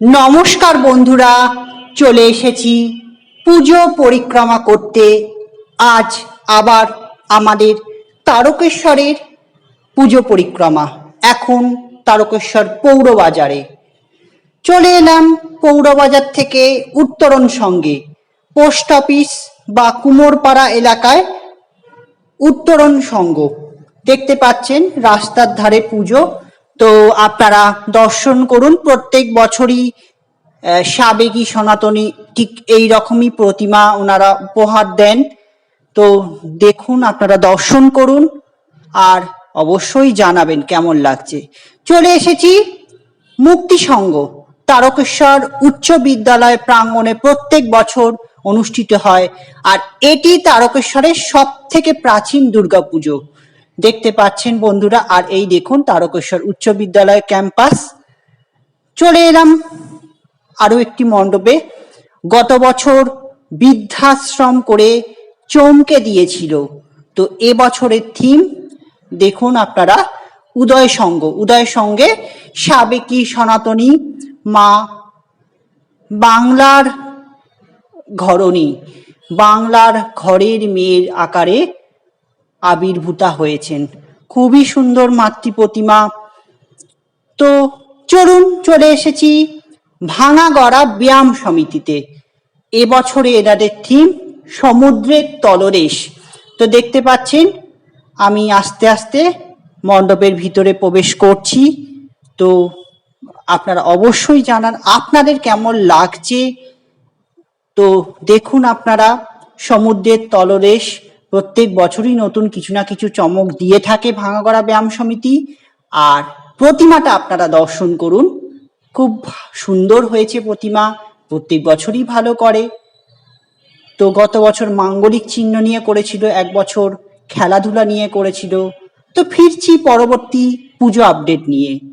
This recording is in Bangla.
নমস্কার বন্ধুরা, চলে এসেছি পুজো পরিক্রমা করতে। আজ আবার আমাদের তারকেশ্বরের পুজো পরিক্রমা, এখন তারকেশ্বর পৌর বাজারে চলে এলাম পৌরবাজার থেকে উত্তরণ সঙ্গে। পোস্ট অফিস বা কুমোরপাড়া এলাকায় উত্তরণ সংঘ দেখতে পাচ্ছেন রাস্তার ধারে পুজো তো আপনারা দর্শন করুন। প্রত্যেক বছরই সাবেকি সনাতনী ঠিক এই রকমই প্রতিমা ওনারা উপহার দেন। তো দেখুন, আপনারা দর্শন করুন আর অবশ্যই জানাবেন কেমন লাগছে। চলে এসেছি মুক্তি সংঘ তারকেশ্বর উচ্চ বিদ্যালয় প্রাঙ্গণে প্রত্যেক বছর অনুষ্ঠিত হয়। আর এটি তারকেশ্বরের সব থেকে প্রাচীন দুর্গাপুজো। দেখতে পাচ্ছেন বন্ধুরা, আর এই দেখুন তারকেশ্বর উচ্চ বিদ্যালয় ক্যাম্পাস। চলে এলাম আরও একটি মণ্ডপে। গত বছর বৃদ্ধাশ্রম করে চমকে দিয়েছিল। তো এ বছরের থিম, দেখুন আপনারা, উদয় সঙ্গ। উদয় সঙ্গে সাবেকি সনাতনী মা বাংলার ঘরণী। বাংলার ঘরের মেয়ের আকারে আবির্ভূতা হয়েছেন। খুবই সুন্দর মাতৃ প্রতিমা। তো চলুন চলে এসেছি ভাঙাগড়া ব্যায়াম সমিতিতে। এবছরে এনাদের থিম সমুদ্রের তলদেশ। তো দেখতে পাচ্ছেন, আমি আস্তে আস্তে মণ্ডপের ভিতরে প্রবেশ করছি। তো আপনারা অবশ্যই জানান, আপনাদের কেমন লাগছে? তো দেখুন আপনারা, সমুদ্রের তলদেশ প্রত্যেক বছরই নতুন কিছু না কিছু চমক দিয়ে থাকে ভাঙা ভাঙাগড়া ব্যায়াম সমিতি। আর প্রতিমাটা আপনারা দর্শন করুন। খুব সুন্দর হয়েছে প্রতিমা, প্রত্যেক বছরই ভালো করে। তো গত বছর মাঙ্গলিক চিহ্ন নিয়ে করেছিল, এক বছর খেলাধুলা নিয়ে করেছিল। তো ফিরছি পরবর্তী পুজো আপডেট নিয়ে।